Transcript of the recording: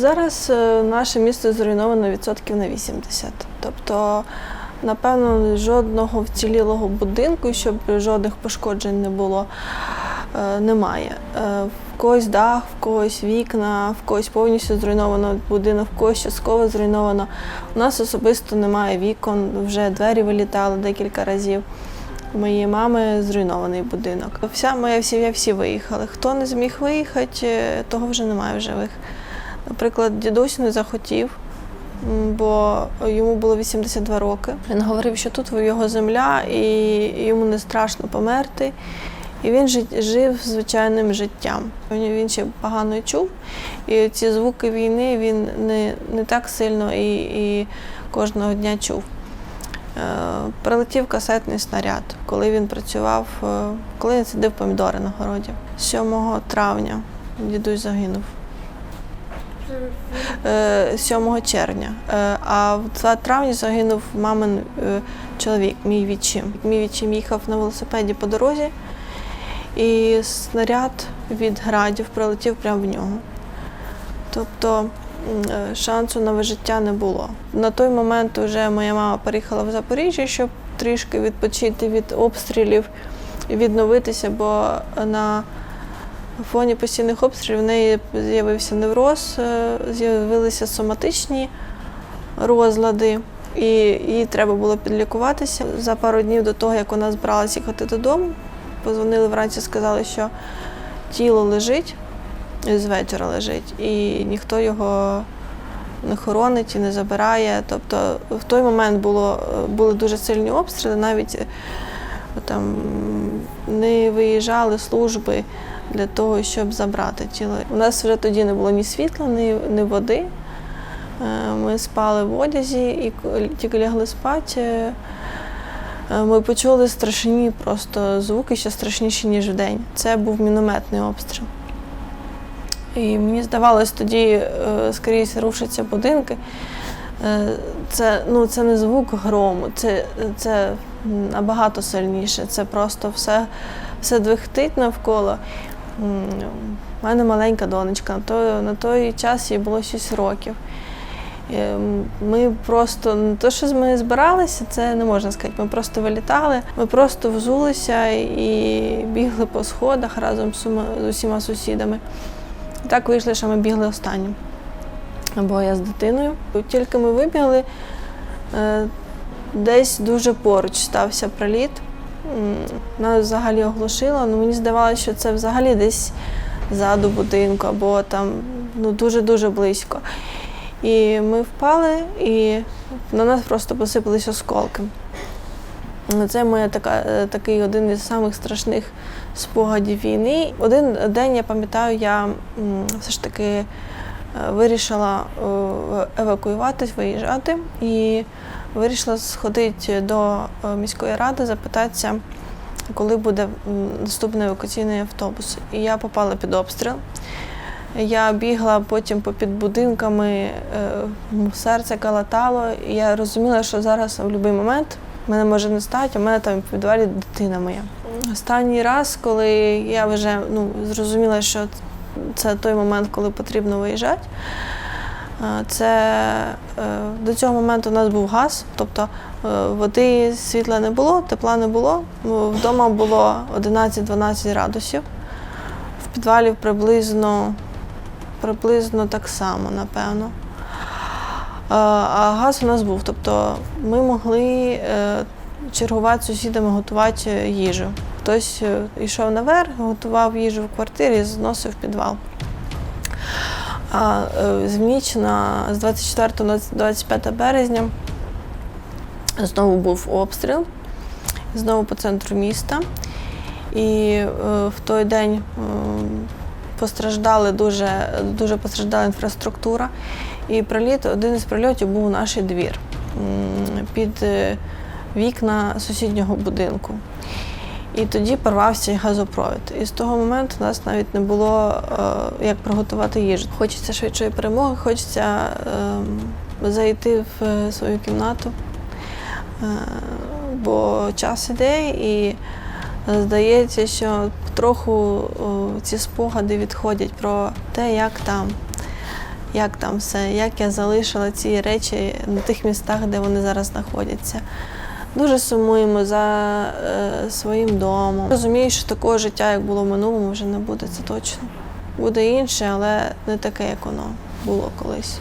Зараз е, наше місто зруйновано відсотків на 80. Тобто, напевно, жодного вцілілого будинку, щоб жодних пошкоджень не було, е, немає. Е, В когось дах, в когось вікна, в когось повністю зруйновано будинок, в когось частково зруйновано. У нас особисто немає вікон, вже двері вилітали декілька разів. У моєї мами зруйнований будинок. Вся моя сім'я всі виїхали. Хто не зміг виїхати, того вже немає в живих. Наприклад, дідусь не захотів, бо йому було 82 роки. Він говорив, що тут його земля, і йому не страшно померти. І він жив звичайним життям. Він ще погано чув, і ці звуки війни він не, не так сильно і, і кожного дня чув. Е, Прилетів касетний снаряд, коли він працював, е, коли він сидив помідори на городі. 7 травня дідусь загинув. Е, 7 червня. Е, А в 2 травня загинув мамин е, чоловік, мій відчим. Мій відчим їхав на велосипеді по дорозі, і снаряд від градів прилетів прямо в нього. Тобто е, шансу на вижиття не було. На той момент вже моя мама переїхала в Запоріжжя, щоб трішки відпочити від обстрілів відновитися, бо на фоні постійних обстрілів в неї з'явився невроз, е, з'явилися соматичні розлади, і їй треба було підлікуватися. За пару днів до того, як вона збиралася їхати додому, позвонили вранці, сказали, що тіло лежить, з вечора лежить, і ніхто його не хоронить і не забирає. Тобто в той момент було, були дуже сильні обстріли, навіть там не виїжджали служби для того, щоб забрати тіло. У нас вже тоді не було ні світла, ні, ні води. Е, Ми спали в одязі і тільки лягли спати. е, Ми почули страшні просто звуки, ще страшніші, ніж вдень. Це був мінометний обстріл. І мені здавалось, тоді е, скрізь рушаться будинки. Це, ну, це не звук грому, це, це набагато сильніше. Це просто все, все двихтить навколо. У мене маленька донечка, на той, на той час їй було 6 років. Ми просто не те, що ми збиралися, це не можна сказати. Ми просто вилітали, ми просто взулися і бігли по сходах разом з усіма сусідами. Так вийшло, що ми бігли останнім. Бо я з дитиною. Тільки ми вибігли, е, десь дуже поруч стався приліт. Нас взагалі оглушило. Ну, мені здавалося, що це взагалі десь ззаду будинку або там ну, дуже-дуже близько. І ми впали, і на нас просто посипались осколки. Ну, Це моя така, е, такий один із самих страшних спогадів війни. Один день я пам'ятаю, я все ж таки е, вирішила е, евакуюватись, виїжджати і вирішила сходити до е, міської ради, запитатися, коли буде наступний евакуаційний автобус. І я попала під обстріл. Я бігла потім попід будинками, е, серце калатало, і я розуміла, що зараз в будь-який момент мене може не стати, а в мене там в підвалі дитина моя. Останній раз, коли я вже ну, зрозуміла, що це той момент, коли потрібно виїжджати. Е, Це е, до цього моменту у нас був газ, тобто е, води, світла не було, тепла не було. Вдома було 11-12 градусів. В підвалі приблизно, приблизно так само, напевно. А газ у нас був. Тобто ми могли чергувати сусідами, готувати їжу. Хтось йшов наверх, готував їжу в квартирі, зносив підвал. А е, з ніч на з 24 на 25 березня знову був обстріл, знову по центру міста. І е, в той день е, постраждали дуже, дуже постраждала інфраструктура. І приліт, один із прильотів був наш двір під е, вікна сусіднього будинку. І тоді порвався газопровід. І з того моменту у нас навіть не було е, як приготувати їжу. Хочеться швидшої перемоги, хочеться е, зайти в е, свою кімнату, е, бо час іде і е, здається, що трохи ці спогади відходять про те, як там. як там все, як я залишила ці речі на тих містах, де вони зараз знаходяться. Дуже сумуємо за е, своїм домом. Розумію, що такого життя, як було в минулому, вже не буде, це точно. Буде інше, але не таке, як воно було колись.